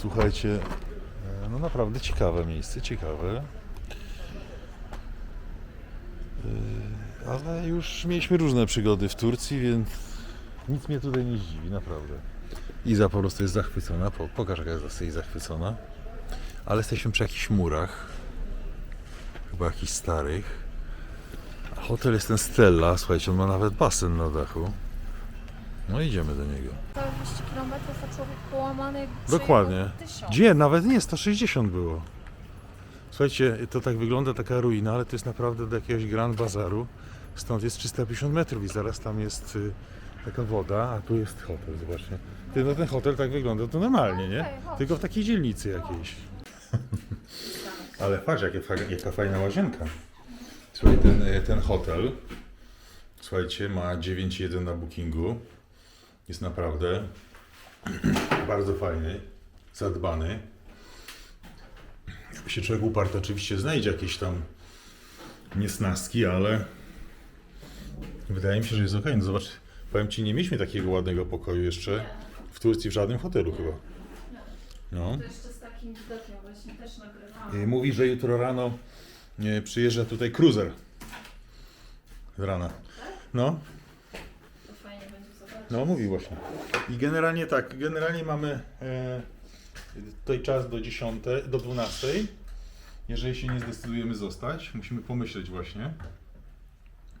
Słuchajcie, e, no naprawdę ciekawe miejsce, ciekawe. E, Ale już mieliśmy różne przygody w Turcji, więc nic mnie tutaj nie zdziwi, naprawdę. Iza po prostu jest zachwycona. Po- Pokaż, jaka jest jej zachwycona. Ale jesteśmy przy jakichś murach. Chyba jakichś starych. Hotel jest ten Stella, słuchajcie, on ma nawet basen na dachu. No idziemy do niego. Całe 200 km, a człowiek połamany Dokładnie. przejechał tysiąc. Gdzie? Nawet nie, 160 było. Słuchajcie, to tak wygląda taka ruina, ale to jest naprawdę do jakiegoś Grand Bazaru. Stąd jest 350 metrów i zaraz tam jest y, taka woda, a tu jest hotel, zobaczcie. Ty, no ten hotel tak wygląda to normalnie, nie? Okej, chodź. Tylko w takiej dzielnicy jakiejś. ale patrz, jakie, fa- jaka fajna łazienka. Słuchaj, ten, y, ten hotel, słuchajcie, ma 9.1 na bookingu. Jest naprawdę bardzo fajny, zadbany. Jakby się człowiek to oczywiście znajdzie jakieś tam niesnaski, ale wydaje mi się, że jest ok. No zobacz, powiem Ci, nie mieliśmy takiego ładnego pokoju jeszcze w Turcji w żadnym hotelu chyba. No. To jeszcze z takim widokiem właśnie też. Y, Mówi, że jutro rano y, przyjeżdża tutaj cruiser. Z rana. No, To fajnie będzie zobaczyć. No, mówi właśnie. I generalnie tak, generalnie mamy e, tutaj czas do 10, do 12. Jeżeli się nie zdecydujemy zostać, musimy pomyśleć właśnie,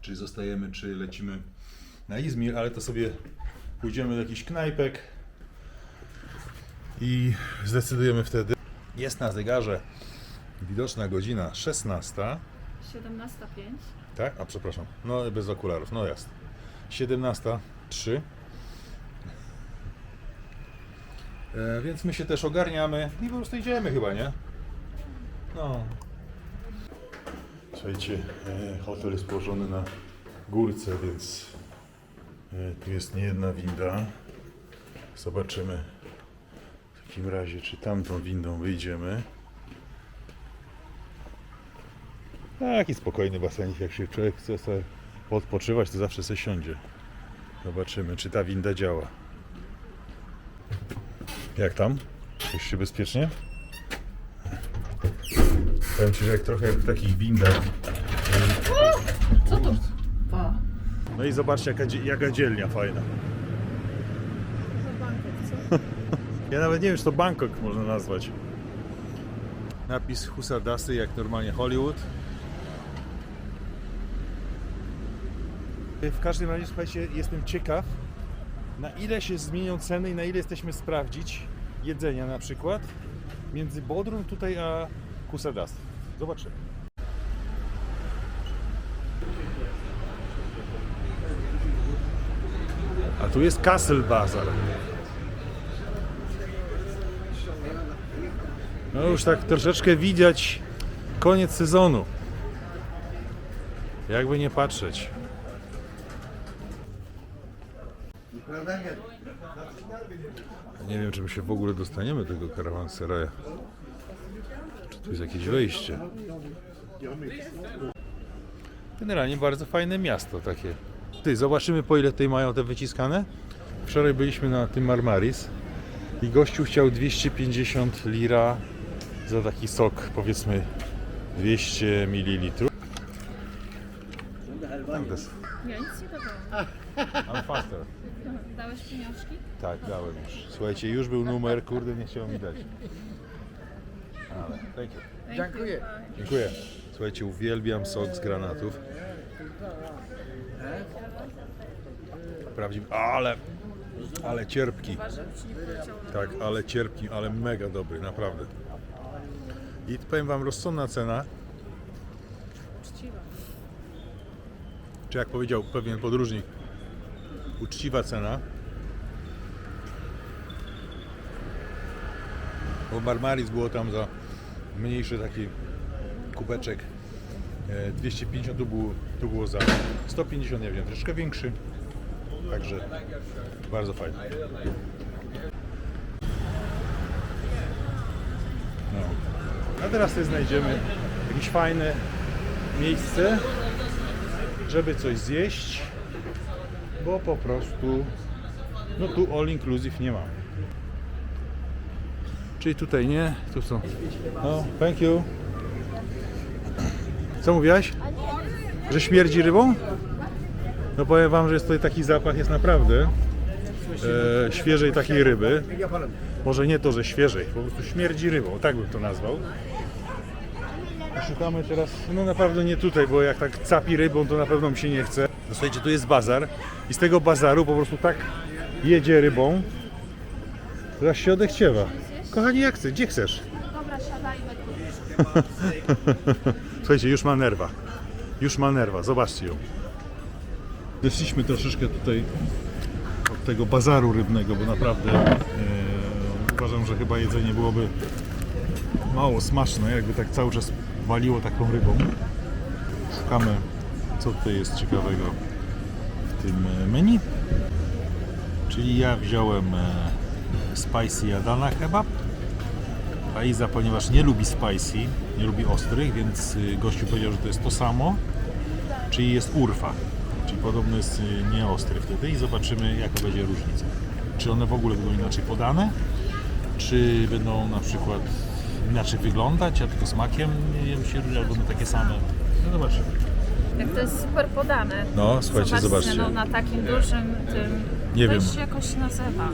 czy zostajemy, czy lecimy na Izmir, ale to sobie pójdziemy do jakichś knajpek i zdecydujemy wtedy. Jest na zegarze widoczna godzina 16. 17.05. Tak? A przepraszam. No bez okularów, no jasne. 17.03. E, więc my się też ogarniamy i po prostu idziemy chyba, nie? No. Słuchajcie, e, hotel jest położony na górce, więc e, tu jest nie jedna winda. Zobaczymy w takim razie, czy tamtą windą wyjdziemy. Taki spokojny basenik, jak się człowiek chce sobie odpoczywać, to zawsze sobie siądzie. Zobaczymy, czy ta winda działa. Jak tam? Czujesz się bezpiecznie? Powiem Ci, że jak trochę jak w takich windach. Co to? Pa. No i zobaczcie, jaka, dzie- jaka dzielnia fajna. Ja nawet nie wiem, czy to Bangkok można nazwać. Napis Husardasy, jak normalnie Hollywood. W każdym razie, słuchajcie, jestem ciekaw, na ile się zmienią ceny i na ile jesteśmy sprawdzić jedzenia na przykład między Bodrum tutaj a Kusadas. Zobaczymy. A tu jest Castle Bazar. No już tak troszeczkę widać koniec sezonu. Jakby nie patrzeć. Nie wiem, czy my się w ogóle dostaniemy do tego karawanseraja. Czy tu jest jakieś wejście? Generalnie bardzo fajne miasto takie. Ty, zobaczymy po ile tutaj mają te wyciskane. Wczoraj byliśmy na tym Marmaris i gościu chciał 250 lira za taki sok, powiedzmy 200 ml. Tak. Ja nic nie dawałam. I'm faster. Dałeś pieniążki? Tak, dałem już. Słuchajcie, już był numer, kurde, nie chciał mi dać. Ale, thank you. Dziękuję. Dziękuję. Słuchajcie, uwielbiam sok z granatów. Prawdziwy, ale, ale cierpki. Tak, ale cierpki, ale mega dobry, naprawdę. I powiem Wam, rozsądna cena. Uczciwa. Czy jak powiedział pewien podróżnik, uczciwa cena. Bo Marmaris było tam za mniejszy taki kubeczek. e, 250 tu było, tu było za 150, nie wiem, troszkę większy. Także bardzo fajnie. No. A teraz sobie znajdziemy jakieś fajne miejsce, żeby coś zjeść, bo po prostu no tu all inclusive nie ma. Czyli tutaj nie, tu są. No, thank you. Co mówiłaś? Że śmierdzi rybą? No powiem wam, że jest tutaj taki zapach, jest naprawdę e, świeżej takiej ryby. Może nie to, że świeżej, po prostu śmierdzi rybą, tak bym to nazwał. Szukamy teraz, no naprawdę nie tutaj, bo jak tak capi rybą, to na pewno mi się nie chce. No, Słuchajcie, tu jest bazar i z tego bazaru po prostu tak jedzie rybą, że aż się odechciewa. Kochani, jak chcesz? Gdzie chcesz? Dobra, siadajmy tu. Słuchajcie, już ma nerwa. Już ma nerwa, zobaczcie ją. Wyszliśmy troszeczkę tutaj od tego bazaru rybnego, bo naprawdę e, uważam, że chyba jedzenie byłoby mało smaczne, jakby tak cały czas waliło taką rybą. Szukamy, co tutaj jest ciekawego w tym e, menu. Czyli ja wziąłem e, spicy Adana kebab, a Iza, ponieważ nie lubi spicy, nie lubi ostrych, więc y, gościu powiedział, że to jest to samo, czyli jest urfa, czyli podobno jest nieostry wtedy i zobaczymy jaka będzie różnica. Czy one w ogóle będą inaczej podane, czy będą na przykład inaczej wyglądać, a tylko smakiem wiem, się różni, albo takie same. No zobaczymy. Jak to jest super podane. No, słuchajcie, zobaczcie. No, na takim dużym tym... Nie to wiem. się jakoś nazywa.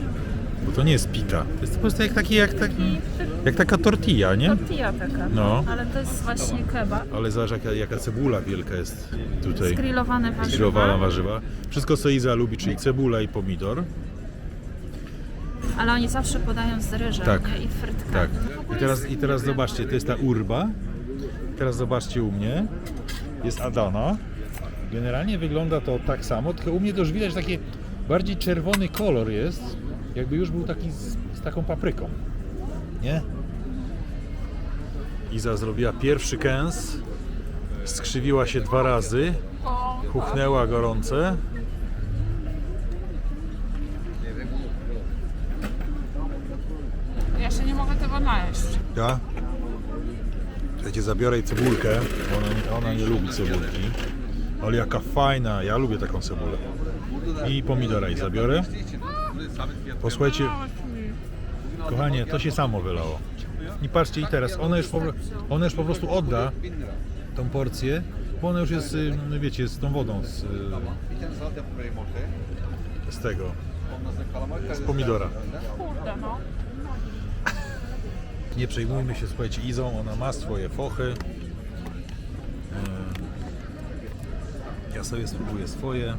Bo to nie jest pita, to jest po prostu jak, taki, jak, taki, jak taka tortilla, nie? Tortilla taka. No. Ale to jest właśnie kebab. Ale zobacz jaka, jaka cebula wielka jest tutaj. Grillowane warzywa. Grillowana warzywa. Wszystko co Iza lubi, czyli cebula i pomidor. Ale oni zawsze podają z ryżem Tak. nie? i frytkami. Tak. Ogóle I teraz, I teraz zobaczcie, to jest ta urba. Teraz zobaczcie u mnie. Jest Adana. Generalnie wygląda to tak samo, tylko u mnie to już widać taki bardziej czerwony kolor jest. Jakby już był taki z, z taką papryką. Nie? Iza zrobiła pierwszy kęs. Skrzywiła się dwa razy. Kuchnęła gorące. Ja? Słuchajcie, zabiorę jej cebulkę, bo ona, ona nie lubi cebulki. Ale jaka fajna, ja lubię taką cebulę. I pomidora jej zabiorę. Posłuchajcie, kochanie, to się samo wylało. I patrzcie, i teraz ona już po, ona już po prostu odda tą porcję, bo ona już jest, y, no wiecie, z tą wodą z, y, z tego, z pomidora. Kurde no. Nie przejmujmy się, słuchajcie, Izą, ona ma swoje fochy. E, Ja sobie spróbuję swoje.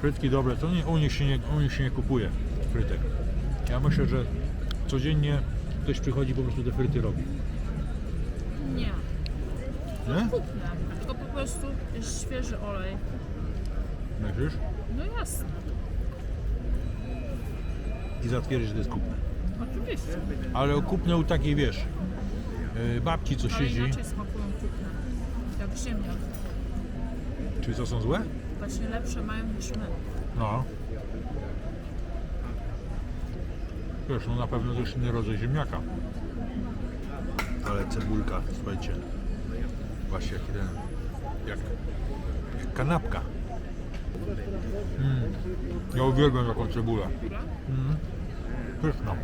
Frytki dobre, to nie, u, nich się nie, u nich się nie kupuje frytek. Ja myślę, że codziennie ktoś przychodzi po prostu te fryty robi. Nie. Nie? Kupne. Tylko po prostu jest świeży olej. Myślisz? No jasne. I zatwierdzi, że to jest kupne. Oczywiście. Ale kupne u takiej, wiesz, e, babci, co Ale siedzi. inaczej smakują kupne. Jak ziemniak. Czy co są złe? Właśnie lepsze mają niż my. No. Wiesz, no na pewno to jest inny rodzaj ziemniaka. Ale cebulka, słuchajcie. Właśnie jak ten, jak, jak kanapka. Mm. Ja uwielbiam taką cebulę. Mm. Pyszna.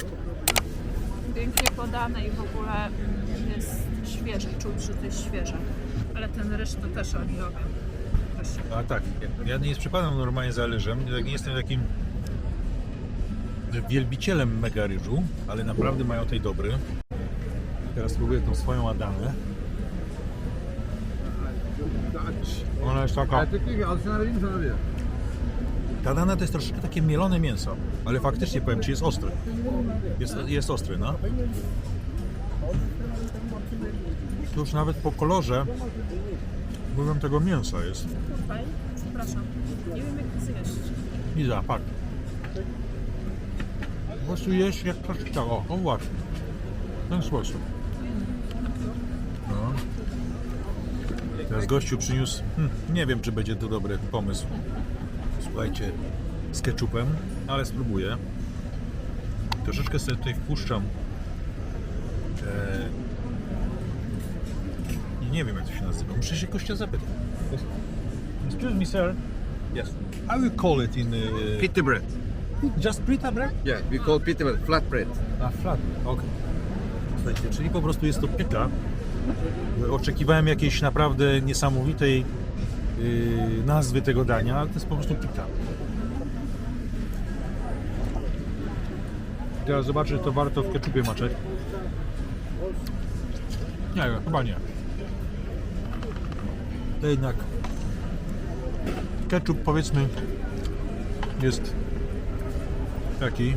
Pięknie podane i w ogóle mm, jest świeże. Czuć, że to jest świeże. Ale ten ryż to też oni robią. A tak, ja nie przypadam normalnie za ryżem, tak nie jestem takim wielbicielem mega ryżu, ale naprawdę mają tej dobry. Teraz spróbuję tą swoją Adanę. Ona jest taka... Ta Adana to jest troszeczkę takie mielone mięso, ale faktycznie powiem Ci jest ostry. Jest, jest ostry, no. To już nawet po kolorze mówią tego mięsa jest. Tutaj, przepraszam, nie wiem jak to zjeść. Iza, patrz. Po prostu jeść jak przeczytał. O, o właśnie. W ten sposób. No. Teraz gościu przyniósł, hmm, nie wiem czy będzie to dobry pomysł. Słuchajcie, z ketchupem, ale spróbuję. Troszeczkę sobie tutaj wpuszczam. E... i Nie wiem jak to się nazywa. Muszę się gościa zapytać. Excuse me, sir. Yes. How you call it in... Uh... Pita bread. Just pita bread? Yeah, we call pita bread flat bread. A flat, okej. Słuchajcie, czyli po prostu jest to pita. Oczekiwałem jakiejś naprawdę niesamowitej nazwy tego dania, ale to jest po prostu pita. Teraz zobaczę, czy to warto w keczupie maczeć. Nie, chyba nie. To jednak ketchup powiedzmy jest taki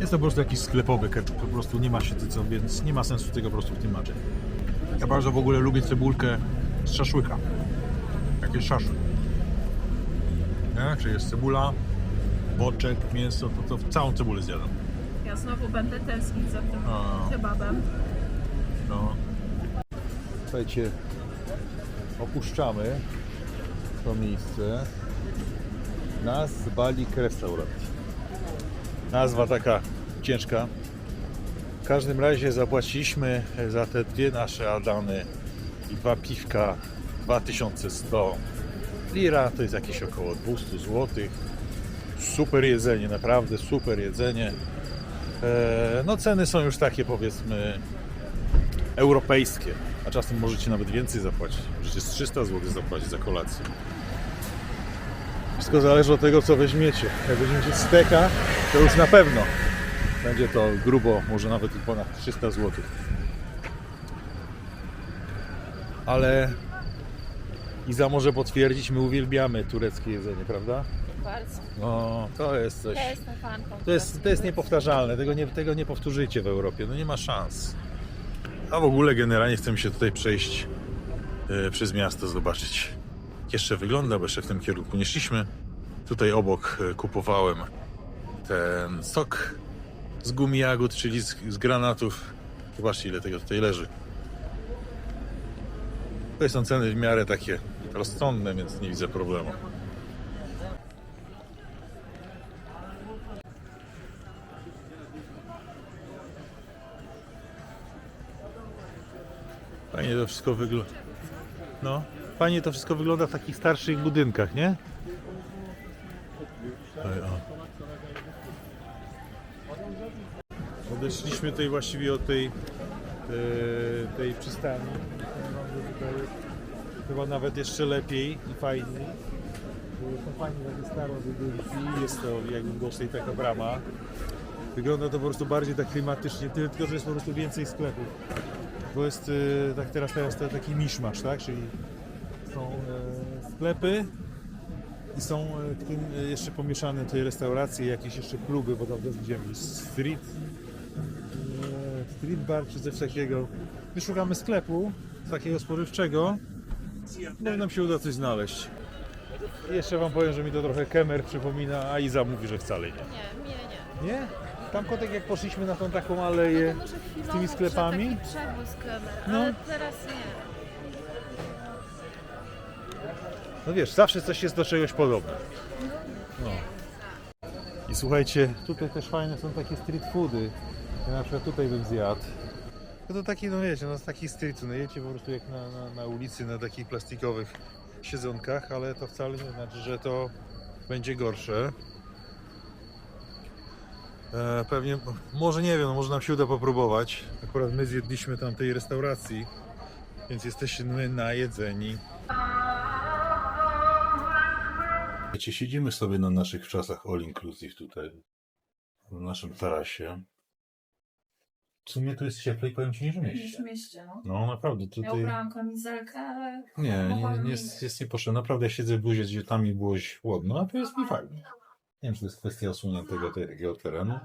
jest to po prostu jakiś sklepowy ketchup, po prostu nie ma co, więc nie ma sensu tego po prostu w tym maczeć. Ja bardzo w ogóle lubię cebulkę z szaszłyka. Jak jest szaszłyk. Nie? Czy jest cebula, boczek, mięso, to, to całą cebulę zjadam. Ja znowu będę tęsknić za tym A. kebabem. No. Słuchajcie, opuszczamy to miejsce. Nas Balik Restaurant. Nazwa taka ciężka. W każdym razie zapłaciliśmy za te dwie nasze Adany i dwa piwka 2100 lira, to jest jakieś około 200 zł. Super jedzenie, naprawdę super jedzenie. E, No ceny są już takie powiedzmy europejskie, a czasem możecie nawet więcej zapłacić. Możecie z 300 zł zapłacić za kolację. Wszystko zależy od tego, co weźmiecie. Jak weźmiecie steka, to już na pewno będzie to grubo, może nawet ponad 300 zł. Ale Iza może potwierdzić, my uwielbiamy tureckie jedzenie, prawda? Bardzo. No, to jest coś. Ja jestem fanką. To jest, to jest niepowtarzalne, tego nie, tego nie powtórzycie w Europie, no nie ma szans. A w ogóle generalnie chcemy się tutaj przejść e, przez miasto, zobaczyć jak jeszcze wygląda, bo jeszcze w tym kierunku nie szliśmy. Tutaj obok e, kupowałem ten sok z gumi czyli z, z granatów. Zobaczcie ile tego tutaj leży. Tutaj są ceny w miarę takie rozsądne, więc nie widzę problemu. Fajnie to wszystko wygląda. No, fajnie to wszystko wygląda w takich starszych budynkach, nie? Oj, o. Odeszliśmy tutaj właściwie od tej, e, tej przystani. Tutaj jest chyba nawet jeszcze lepiej i fajniej. Są fajnie takie stare budynki, jest to jakby gorzej taka brama. Wygląda to po prostu bardziej tak klimatycznie, tylko, że jest po prostu więcej sklepów. Bo jest e, tak teraz, teraz taki miszmasz, tak? Czyli są e, sklepy i są w tym jeszcze pomieszane te restauracje, jakieś jeszcze kluby, bo tam widziałem street, street bar czy coś takiego. My szukamy sklepu takiego spożywczego, no i nam się uda coś znaleźć. I jeszcze wam powiem, że mi to trochę Kemer przypomina, a Iza mówi, że wcale nie. Nie, mnie nie. Nie? Tam kotek jak poszliśmy na tą taką aleję chwilowo z tymi sklepami. Taki przewóz kemer, No. ale teraz nie. No wiesz, zawsze coś jest do czegoś podobne. No. I słuchajcie, tutaj też fajne są takie street foody. Ja na przykład tutaj bym zjadł. No to taki, no wiecie, no taki street, no jecie po prostu jak na, na, na ulicy, na takich plastikowych siedzonkach, ale to wcale nie znaczy, że to będzie gorsze. E, pewnie, może nie wiem, no może nam się uda popróbować. Akurat my zjedliśmy tam tej restauracji, więc jesteśmy najedzeni. Wiecie, siedzimy sobie na naszych czasach all inclusive tutaj, w naszym tarasie. W sumie to jest cieplej, powiem Ci, niż w Gdzieś mieście. w mieście, no. No naprawdę, Ja tutaj... ubrałam kamizelkę, ale Nie, nie, nie jest, jest niepotrzebne. Naprawdę ja siedzę w buzie, gdzie tam mi było chłodno, a tu jest mi fajnie. Nie wiem, czy to jest kwestia osuniętego takiego terenu.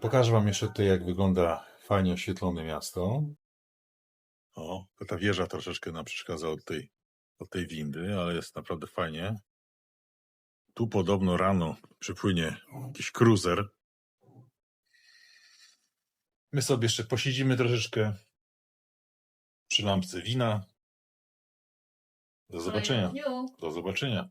Pokażę Wam jeszcze tutaj, jak wygląda fajnie oświetlone miasto. O, to ta wieża troszeczkę nam przeszkadza od tej, od tej windy, ale jest naprawdę fajnie. Tu podobno rano przypłynie jakiś cruiser. My sobie jeszcze posiedzimy troszeczkę przy lampce wina. Do zobaczenia. Do zobaczenia.